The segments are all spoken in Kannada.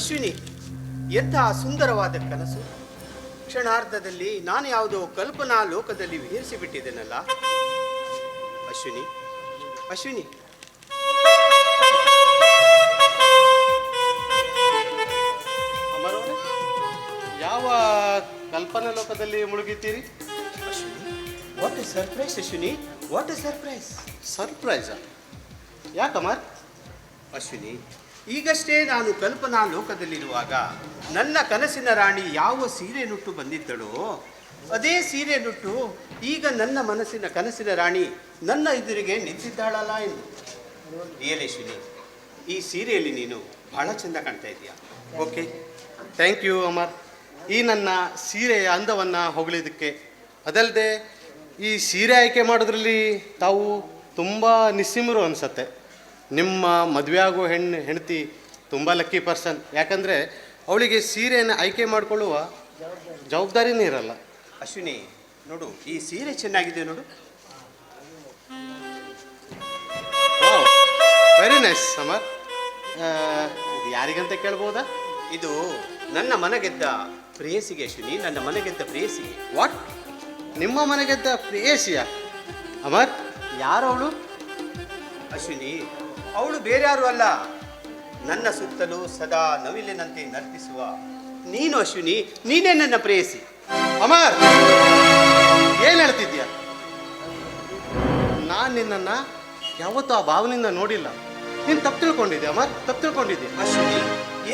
ಅಶ್ವಿನಿ ಎಂತಹ ಸುಂದರವಾದ ಕನಸು. ಕ್ಷಣಾರ್ಧದಲ್ಲಿ ನಾನು ಯಾವುದೋ ಕಲ್ಪನಾ ಲೋಕದಲ್ಲಿ ವಿಹರಿಸಿ ಬಿಟ್ಟಿದ್ದೇನಲ್ಲ ಅಶ್ವಿನಿ ಅಶ್ವಿನಿ. ಅಮರವರೇ ಯಾವ ಕಲ್ಪನಾ ಲೋಕದಲ್ಲಿ ಮುಳುಗಿದ್ದೀರಿ? Ashwini what a surprise Ashwini. What a surprise ಸರ್ಪ್ರೈಸಾ ಯಾಕಮರ್? ಅಶ್ವಿನಿ ಈಗಷ್ಟೇ ನಾನು ಕಲ್ಪನಾ ಲೋಕದಲ್ಲಿರುವಾಗ ನನ್ನ ಕನಸಿನ ರಾಣಿ ಯಾವ ಸೀರೆ ನುಟ್ಟು ಬಂದಿದ್ದಳೋ, ಅದೇ ಸೀರೆ ನುಟ್ಟು ಈಗ ನನ್ನ ಮನಸ್ಸಿನ ಕನಸಿನ ರಾಣಿ ನನ್ನ ಎದುರಿಗೆ ನಿಂತಿದ್ದಾಳಲ್ಲ ಎಂದು. ರಿಯಲೇಶ್ವಿನಿ ಈ ಸೀರೆಯಲ್ಲಿ ನೀನು ಬಹಳ ಚೆಂದ ಕಾಣ್ತಾ ಇದೆಯಾ? ಓಕೆ ಥ್ಯಾಂಕ್ ಯು ಅಮರ್ ಈ ನನ್ನ ಸೀರೆಯ ಅಂದವನ್ನು ಹೊಗಳಿದ್ದಕ್ಕೆ ಅದಲ್ಲದೆ ಈ ಸೀರೆ ಆಯ್ಕೆ ಮಾಡೋದ್ರಲ್ಲಿ ತಾವು ತುಂಬ ನಿಸ್ಸಿಮರು ಅನಿಸತ್ತೆ. ನಿಮ್ಮ ಮದುವೆ ಆಗೋ ಹೆಣ್ಣು ಹೆಂಡತಿ ತುಂಬ ಲಕ್ಕಿ ಪರ್ಸನ್ ಯಾಕಂದರೆ ಅವಳಿಗೆ ಸೀರೆಯನ್ನು ಆಯ್ಕೆ ಮಾಡಿಕೊಳ್ಳುವ ಜವಾಬ್ದಾರಿನೇ ಇರಲ್ಲ. ಅಶ್ವಿನಿ ನೋಡು ಈ ಸೀರೆ ಚೆನ್ನಾಗಿದೆ ನೋಡು. ವೆರಿ ನೈಸ್ ಸಮರ್ ಇದು ಯಾರಿಗಂತ ಕೇಳ್ಬೋದಾ? ಇದು ನನ್ನ ಮನೆಗೆದ್ದ ಪ್ರೇಯಸಿಗೆ ಅಶ್ವಿನಿ ನನ್ನ ಮನೆಗೆದ್ದ ಪ್ರೇಯಸಿಗೆ. ವಾಟ್ ನಿಮ್ಮ ಮನೆಗೆದ್ದ ಪ್ರೇಯಸಿಯ? ಅಮರ್? ಯಾರವಳು ಅಶ್ವಿನಿ ಅವಳು ಬೇರ್ಯಾರು ಅಲ್ಲ. ನನ್ನ ಸುತ್ತಲೂ ಸದಾ ನವಿಲಿನಂತೆ ನರ್ತಿಸುವ. ನೀನು ಅಶ್ವಿನಿ, ನೀನೇ ನನ್ನ ಪ್ರೇಯಸಿ. ಅಮರ್, ಏನು ಹೇಳ್ತಿದ್ಯಾ ನಾನು ನಿನ್ನನ್ನು ಯಾವತ್ತೂ ಆ ಭಾವನೆಯಿಂದ ನೋಡಿಲ್ಲ. ನೀನು ತಪ್ಪು ತಿಳ್ಕೊಂಡಿದ್ದೆ, ಅಮರ್, ತಪ್ಪು ತಿಳ್ಕೊಂಡಿದ್ದೆ. ಅಶ್ವಿನಿ,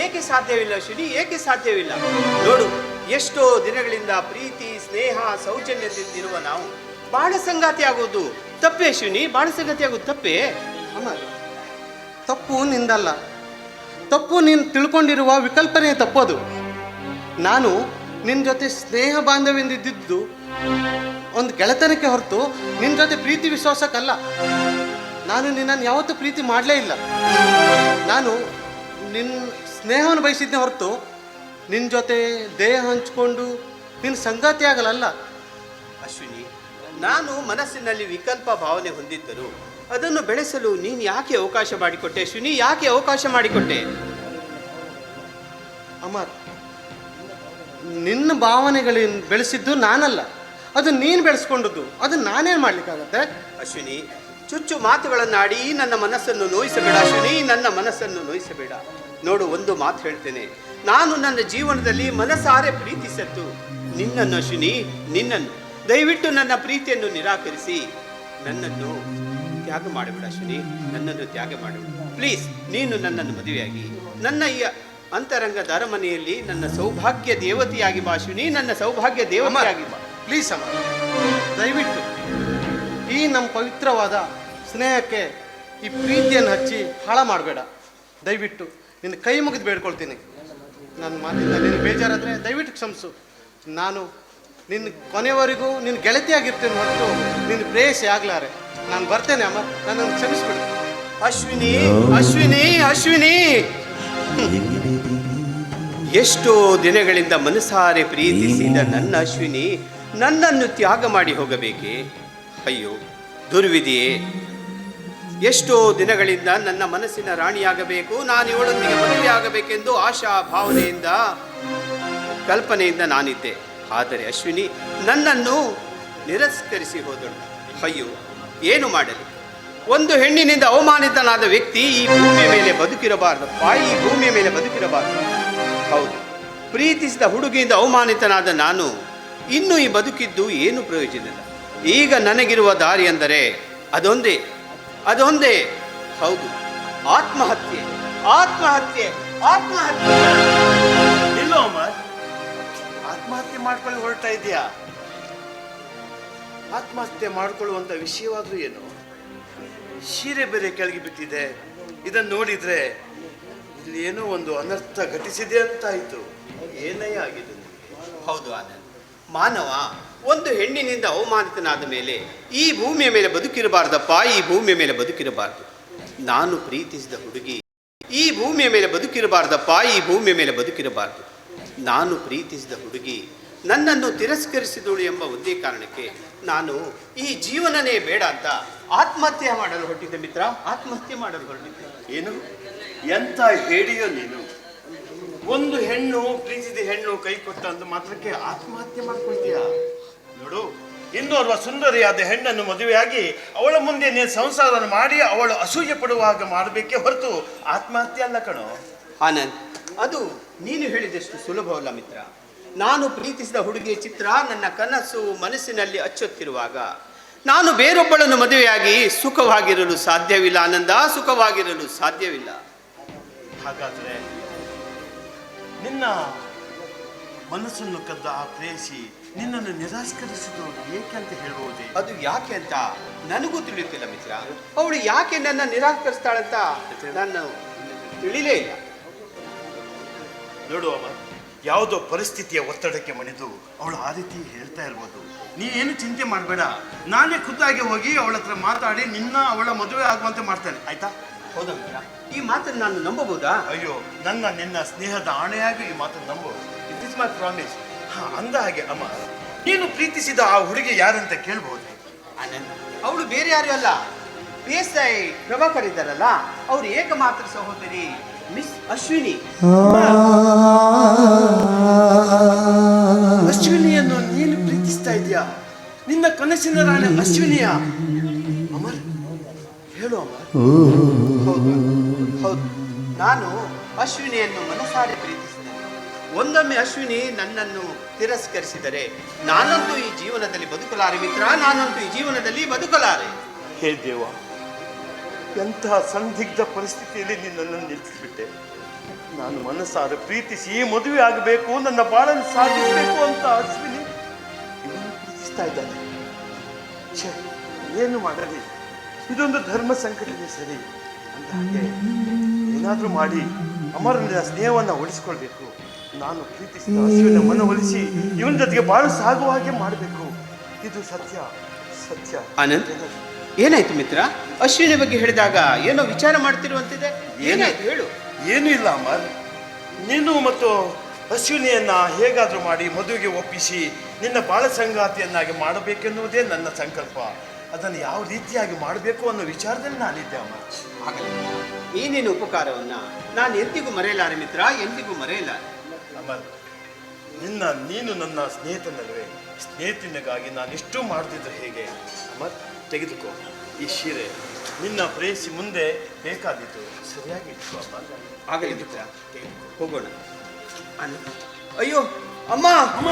ಏಕೆ ಸಾಧ್ಯವಿಲ್ಲ ಅಶ್ವಿನಿ, ಏಕೆ ಸಾಧ್ಯವಿಲ್ಲ? ನೋಡು, ಎಷ್ಟೋ ದಿನಗಳಿಂದ ಪ್ರೀತಿ, ಸ್ನೇಹ, ಸೌಜನ್ಯದಿಂದಿರುವ ನಾವು ಬಾಳ ಸಂಗಾತಿ ಆಗೋದು ತಪ್ಪೇ ಅಶ್ವಿನಿ ಬಾಳ ಸಂಗಾತಿ ಆಗೋದು ತಪ್ಪೇ? ಅಮರ್ ತಪ್ಪು ನಿಂದಲ್ಲ. ತಪ್ಪು ನೀನು ತಿಳ್ಕೊಂಡಿರುವ ವಿಕಲ್ಪನೆ ತಪ್ಪದು. ನಾನು ನಿನ್ನ ಜೊತೆ ಸ್ನೇಹ ಬಾಂಧವ್ಯದಿಂದಿದ್ದು ಒಂದು ಗೆಳೆತನಕ್ಕೆ ಹೊರತು ನಿನ್ನ ಜೊತೆ ಪ್ರೀತಿ ವಿಶ್ವಾಸಕ್ಕಲ್ಲ. ನಾನು ನಿನ್ನನ್ನು ಯಾವತ್ತೂ ಪ್ರೀತಿ ಮಾಡಲೇ ಇಲ್ಲ. ನಾನು ನಿನ್ನ ಸ್ನೇಹವನ್ನು ಬಯಸಿದ್ದೆ ಹೊರತು ನಿನ್ನ ಜೊತೆ ದೇಹ ಹಂಚ್ಕೊಂಡು ನಿನ್ನ ಸಂಗಾತಿ ಆಗಲಲ್ಲ. ಅಶ್ವಿನಿ, ನಾನು ಮನಸ್ಸಿನಲ್ಲಿ ವಿಕಲ್ಪ ಭಾವನೆ ಹೊಂದಿದ್ದರು ಅದನ್ನು ಬೆಳೆಸಲು ನೀನು ಯಾಕೆ ಅವಕಾಶ ಮಾಡಿಕೊಟ್ಟೆ? ಅಶ್ವಿನಿ ಯಾಕೆ ಅವಕಾಶ ಮಾಡಿಕೊಟ್ಟೆ? ಅಮರ್, ನಿನ್ನ ಭಾವನೆಗಳಿಂದ ಬೆಳೆಸಿದ್ದು ನಾನಲ್ಲ. ಅದು ನೀನು ಬೆಳೆಸ್ಕೊಂಡದ್ದು. ಅದು ನಾನೇನು ಮಾಡಲಿಕ್ಕಾಗತ್ತೆ? ಅಶ್ವಿನಿ, ಚುಚ್ಚು ಮಾತುಗಳನ್ನಾಡಿ ನನ್ನ ಮನಸ್ಸನ್ನು ನೋಯಿಸಬೇಡ ಅಶ್ವಿನಿ, ನನ್ನ ಮನಸ್ಸನ್ನು ನೋಯಿಸಬೇಡ. ನೋಡು, ಒಂದು ಮಾತು ಹೇಳ್ತೇನೆ. ನಾನು ನನ್ನ ಜೀವನದಲ್ಲಿ ಮನಸಾರೆ ಪ್ರೀತಿಸತ್ತು ನಿನ್ನನ್ನು ಅಶ್ವಿನಿ, ನಿನ್ನನ್ನು. ದಯವಿಟ್ಟು ನನ್ನ ಪ್ರೀತಿಯನ್ನು ನಿರಾಕರಿಸಿ. ನನ್ನನ್ನು ತ್ಯಾಗ ಮಾಡಿಬಿಡ ಅಶ್ವಿನಿ ನನ್ನನ್ನು ತ್ಯಾಗ ಮಾಡಿಬಿಡು ಪ್ಲೀಸ್ ನೀನು ನನ್ನನ್ನು ಮದುವೆಯಾಗಿ. ನನ್ನ ಈ ಅಂತರಂಗ ನನ್ನ ಸೌಭಾಗ್ಯ ದೇವತೆಯಾಗಿ ಬಾ ಅಶ್ವಿನಿ ನನ್ನ ಸೌಭಾಗ್ಯ ದೇವತೆಯಾಗಿ ಬಾ. ಪ್ಲೀಸ್ ಅಮ್ಮ. ದಯವಿಟ್ಟು ಈ ನಮ್ಮ ಪವಿತ್ರವಾದ ಸ್ನೇಹಕ್ಕೆ ಈ ಪ್ರೀತಿಯನ್ನು ಹಚ್ಚಿ ಹಾಳ ಮಾಡಬೇಡ. ದಯವಿಟ್ಟು ನಿನ್ನ ಕೈ ಮುಗಿದು ಬೇಡ್ಕೊಳ್ತೀನಿ. ನನ್ನ ಮಾತಿನಲ್ಲಿ ಬೇಜಾರಾದರೆ ದಯವಿಟ್ಟು ಕ್ಷಮಿಸು. ನಾನು ನಿನ್ನ ಕೊನೆವರೆಗೂ ನಿನ್ನ ಗೆಳತಿಯಾಗಿರ್ತೇನೆ ಹೊರತು ನಿನ್ನ ಪ್ರೇಯಸಿ ಆಗ್ಲಾರೆ. ನಾನು ಬರ್ತೇನೆ ಅಮ್ಮ, ನನ್ನನ್ನು ಕ್ಷಮಿಸ್ಬಿಡು. ಅಶ್ವಿನಿ ಅಶ್ವಿನಿ ಅಶ್ವಿನಿ. ಎಷ್ಟೋ ದಿನಗಳಿಂದ ಮನಸಾರೆ ಪ್ರೀತಿಸಿದ ನನ್ನ ಅಶ್ವಿನಿ, ನನ್ನನ್ನು ತ್ಯಾಗ ಮಾಡಿ ಹೋಗಬೇಕೆ? ಅಯ್ಯೋ, ದುರ್ವಿಧಿಯೇ. ಎಷ್ಟೋ ದಿನಗಳಿಂದ ನನ್ನ ಮನಸ್ಸಿನ ರಾಣಿಯಾಗಬೇಕು, ನಾನು ಇವಳೊಂದಿಗೆ ಮದುವೆ ಆಗಬೇಕೆಂದು ಆಶಾ ಭಾವನೆಯಿಂದ, ಕಲ್ಪನೆಯಿಂದ ನಾನಿದ್ದೆ. ಆದರೆ ಅಶ್ವಿನಿ ನನ್ನನ್ನು ನಿರಸ್ಕರಿಸಿ ಹೋದಳು. ಅಯ್ಯೋ, ಏನು ಮಾಡಲಿ? ಒಂದು ಹೆಣ್ಣಿನಿಂದ ಅವಮಾನಿತನಾದ ವ್ಯಕ್ತಿ ಈ ಭೂಮಿಯ ಮೇಲೆ ಬದುಕಿರಬಾರ್ದಪ್ಪ ಈ ಭೂಮಿಯ ಮೇಲೆ ಬದುಕಿರಬಾರದು. ಹೌದು, ಪ್ರೀತಿಸಿದ ಹುಡುಗಿಯಿಂದ ಅವಮಾನಿತನಾದ ನಾನು ಇನ್ನೂ ಈ ಬದುಕಿದ್ದು ಏನು ಪ್ರಯೋಜನ ಇಲ್ಲ. ಈಗ ನನಗಿರುವ ದಾರಿ ಅಂದರೆ ಅದೊಂದೇ ಅದೊಂದೇ. ಹೌದು, ಆತ್ಮಹತ್ಯೆ ಆತ್ಮಹತ್ಯೆ ಆತ್ಮಹತ್ಯೆ. ಆತ್ಮಹತ್ಯೆ ಮಾಡ್ಕೊಳ್ಳಿ ಹೊರಟಾ ಇದೆಯಾ ಆತ್ಮಹತ್ಯೆ ಮಾಡ್ಕೊಳ್ಳುವಂತ ವಿಷಯವಾದರೂ ಏನು? ಸೀರೆ ಬೇರೆ ಕೆಳಗೆ ಬಿದ್ದಿದೆ. ಇದನ್ನು ನೋಡಿದ್ರೆ ಇಲ್ಲಿ ಏನೋ ಒಂದು ಅನರ್ಥ ಘಟಿಸಿದೆ ಅಂತ ಆಯ್ತು. ಏನೇ ಆಗಿದೆ ಹೌದು ಆನಂದ್. ಮಾನವ ಒಂದು ಹೆಣ್ಣಿನಿಂದ ಅವಮಾನಿತನಾದ ಮೇಲೆ ಈ ಭೂಮಿಯ ಮೇಲೆ ಬದುಕಿರಬಾರ್ದಪ್ಪ, ಈ ಭೂಮಿಯ ಮೇಲೆ ಬದುಕಿರಬಾರ್ದು. ನಾನು ಪ್ರೀತಿಸಿದ ಹುಡುಗಿ ಈ ಭೂಮಿಯ ಮೇಲೆ ಬದುಕಿರಬಾರ್ದಪ್ಪ, ಈ ಭೂಮಿಯ ಮೇಲೆ ಬದುಕಿರಬಾರ್ದು. ನಾನು ಪ್ರೀತಿಸಿದ ಹುಡುಗಿ ನನ್ನನ್ನು ತಿರಸ್ಕರಿಸಿದಳು ಎಂಬ ಒಂದೇ ಕಾರಣಕ್ಕೆ ನಾನು ಈ ಜೀವನನೇ ಬೇಡ ಅಂತ ಆತ್ಮಹತ್ಯೆ ಮಾಡಲು ಹೊರಟಿದ್ದೆ ಮಿತ್ರ. ಆತ್ಮಹತ್ಯೆ ಮಾಡಲು ಹೊರಟಿದ್ದೆ. ಏನು? ಎಂತ ಹೇಳಿಯೋ ನೀನು? ಒಂದು ಹೆಣ್ಣು ಪ್ರೀತಿಸಿದ ಹೆಣ್ಣು ಕೈ ಕೊಟ್ಟ ಅಂತ ಮಾತ್ರಕ್ಕೆ ಆತ್ಮಹತ್ಯೆ ಮಾಡ್ಕೊಳ್ತೀಯ? ನೋಡು ಇನ್ನೋರ್ವ ಸುಂದರಿಯಾದ ಹೆಣ್ಣನ್ನು ಮದುವೆಯಾಗಿ ಅವಳ ಮುಂದೆ ನೀನು ಸಂಸಾರ ಮಾಡಿ ಅವಳು ಅಸೂಯೆ ಪಡುವಾಗ ಮಾಡಬೇಕೇ ಹೊರತು ಆತ್ಮಹತ್ಯೆ ಅಲ್ಲ ಕಣೋ. ಆನಂದ್ ಅದು ನೀನು ಹೇಳಿದಷ್ಟು ಸುಲಭವಲ್ಲ ಮಿತ್ರ. ನಾನು ಪ್ರೀತಿಸಿದ ಹುಡುಗಿಯ ಚಿತ್ರ ನನ್ನ ಕನಸು ಮನಸ್ಸಿನಲ್ಲಿ ಅಚ್ಚೊತ್ತಿರುವಾಗ ನಾನು ಬೇರೊಬ್ಬಳನ್ನು ಮದುವೆಯಾಗಿ ಸುಖವಾಗಿರಲು ಸಾಧ್ಯವಿಲ್ಲ ಆನಂದ ಸುಖವಾಗಿರಲು ಸಾಧ್ಯವಿಲ್ಲ. ಹಾಗಾದರೆ ನಿನ್ನ ಮನಸ್ಸನ್ನು ಕದ್ದ ಆ ಪ್ರೇಯಸಿ ನಿನ್ನನ್ನು ನಿರಾಸ್ಕರಿಸಿದ್ರು ಏಕೆ ಅಂತ ಹೇಳಬಹುದೇ ಅದು ಯಾಕೆ ಅಂತ ನನಗೂ ತಿಳಿಯುತ್ತಿಲ್ಲ ಮಿತ್ರ. ಅವಳು ಯಾಕೆ ನನ್ನ ನಿರಾಕರಿಸ್ತಾಳಂತ ನಾನು ತಿಳಿಲೇ ಇಲ್ಲ. ನೋಡು ಅವ ಯಾವುದೋ ಪರಿಸ್ಥಿತಿಯ ಒತ್ತಡಕ್ಕೆ ಮಣಿದು ಅವಳು ಆ ರೀತಿ ಹೇಳ್ತಾ ಇರ್ಬೋದು. ನೀ ಏನು ಚಿಂತೆ ಮಾಡಬೇಡ. ನಾನೇ ಖುದ್ದಾಗಿ ಹೋಗಿ ಅವಳ ಹತ್ರ ಮಾತಾಡಿ ನಿನ್ನ ಅವಳ ಮದುವೆ ಆಗುವಂತೆ ಮಾಡ್ತೇನೆ. ಆಯ್ತಾ? ಹೌದಾ ಈ ಮಾತನ್ನು ನಾನು ನಂಬಬಹುದಾ? ಅಯ್ಯೋ ನನ್ನ ನಿನ್ನ ಸ್ನೇಹದ ಆಣೆಯಾಗಿ ಈ ಮಾತನ್ನು ನಂಬಬಹುದು ಇಟ್ ಇಸ್ ಮೈ ಪ್ರಾಮಿಸ್ ಹಾ ಅಂದ ಹಾಗೆ ಅಮ್ಮ ನೀನು ಪ್ರೀತಿಸಿದ ಆ ಹುಡುಗಿ ಯಾರಂತ ಕೇಳಬಹುದು ಆನಂದ್ ಅವಳು ಬೇರೆ ಯಾರು ಅಲ್ಲ. ಪಿ ಎಸ್ ಐ ಪ್ರಭಾಕರ್ ಇದ್ದಾರಲ್ಲ ಅವ್ರು ಏಕಮಾತ್ರ ಸಹೋದರಿ ಮಿಸ್ ಅಶ್ವಿನಿ ಅಶ್ವಿನಿಯನ್ನು ನೀನು ಪ್ರೀತಿಸ್ತಾ ಇದ್ದೀಯಾ? ನಿನ್ನ ಕನಸಿನ ರಾಣಿ ಅಶ್ವಿನಿಯ? ಅಮರ್ ಹೇಳು ಅಮರ್. ಹೌದು ಹೌದು. ನಾನು ಅಶ್ವಿನಿಯನ್ನು ಮನಸಾರೆ ಪ್ರೀತಿಸಿದೆ. ಒಂದೊಮ್ಮೆ ಅಶ್ವಿನಿ ನನ್ನನ್ನು ತಿರಸ್ಕರಿಸಿದರೆ ನಾನಂತೂ ಈ ಜೀವನದಲ್ಲಿ ಬದುಕಲಾರೆ ಮಿತ್ರ ನಾನಂತೂ ಈ ಜೀವನದಲ್ಲಿ ಬದುಕಲಾರೆ. ಹೇ ದೇವ ಎಂತಹ ಸಂದಿಗ್ಧ ಪರಿಸ್ಥಿತಿಯಲ್ಲಿ ನಿನ್ನನ್ನು ನಿಲ್ಲಿಸಿಬಿಟ್ಟೆ. ನಾನು ಮನಸ್ಸಾರೆ ಪ್ರೀತಿಸಿ ಮದುವೆ ಆಗಬೇಕು ನನ್ನ ಬಾಳನ್ನು ಸಾಧಿಸಬೇಕು ಅಂತ ಅಶ್ವಿನಿ ಪ್ರೀತಿಸ್ತಾ ಇದ್ದಾನೆ. ಛೇ ಏನು ಮಾಡಲಿ? ಇದೊಂದು ಧರ್ಮ ಸಂಕಟವೇ ಸರಿ. ಅಂತ ಹಾಗೆ ಏನಾದರೂ ಮಾಡಿ ಅಮರನ ಸ್ನೇಹವನ್ನು ಉಳಿಸ್ಕೊಳ್ಬೇಕು. ನಾನು ಪ್ರೀತಿಸಿದ ಅಶ್ವಿನ ಮನವೊಲಿಸಿ ಇವನ ಜೊತೆಗೆ ಬಾಳು ಸಾಗುವ ಹಾಗೆ ಮಾಡಬೇಕು. ಇದು ಸತ್ಯ ಸತ್ಯ. ಆನಂದ್? ಏನಾಯ್ತು ಮಿತ್ರ? ಅಶ್ವಿನಿ ಬಗ್ಗೆ ಹೇಳಿದಾಗ ಏನೋ ವಿಚಾರ ಮಾಡ್ತಿರುವಂತಿದೆ? ಏನಾಯ್ತು ಹೇಳು. ಏನೂ ಇಲ್ಲ ಅಮರ್. ನೀನು ಮತ್ತು ಅಶ್ವಿನಿಯನ್ನ ಹೇಗಾದರೂ ಮಾಡಿ ಮದುವೆಗೆ ಒಪ್ಪಿಸಿ ನಿನ್ನ ಬಾಳ ಸಂಗಾತಿಯನ್ನಾಗಿ ಮಾಡಬೇಕೆನ್ನುವುದೇ ನನ್ನ ಸಂಕಲ್ಪ. ಅದನ್ನು ಯಾವ ರೀತಿಯಾಗಿ ಮಾಡಬೇಕು ಅನ್ನೋ ವಿಚಾರದಲ್ಲಿ ನಾನಿದ್ದೆ ಅಮ್ಮ ಆಗಲ್ಲ ಈ ನಿನ್ನ ಉಪಕಾರವನ್ನ ನಾನು ಎಂದಿಗೂ ಮರೆಯಲಾರೆ ಮಿತ್ರ. ಎಂದಿಗೂ ಮರೆಯಲಾರೆ ಅಮರ್ ನಿನ್ನ ನೀನು ನನ್ನ ಸ್ನೇಹಿತನಲ್ವೇ ಸ್ನೇಹಿತನಿಗಾಗಿ ನಾನು ಇಷ್ಟು ಮಾಡ್ತಿದ್ರೆ ಹೇಗೆ? ಅಮರ್ ತೆಗೆದುಕೋ ಈ ಸೀರೆ ನಿನ್ನ ಪ್ರೇಯಸಿ ಮುಂದೆ ಬೇಕಾದಿತ್ತು ಸರಿಯಾಗಿ ಇಟ್ಕೋ ಆಗಲಿ ಮಿತ್ರ ಹೋಗೋಣ ಅಯ್ಯೋ! ಅಮ್ಮ! ಅಮ್ಮ!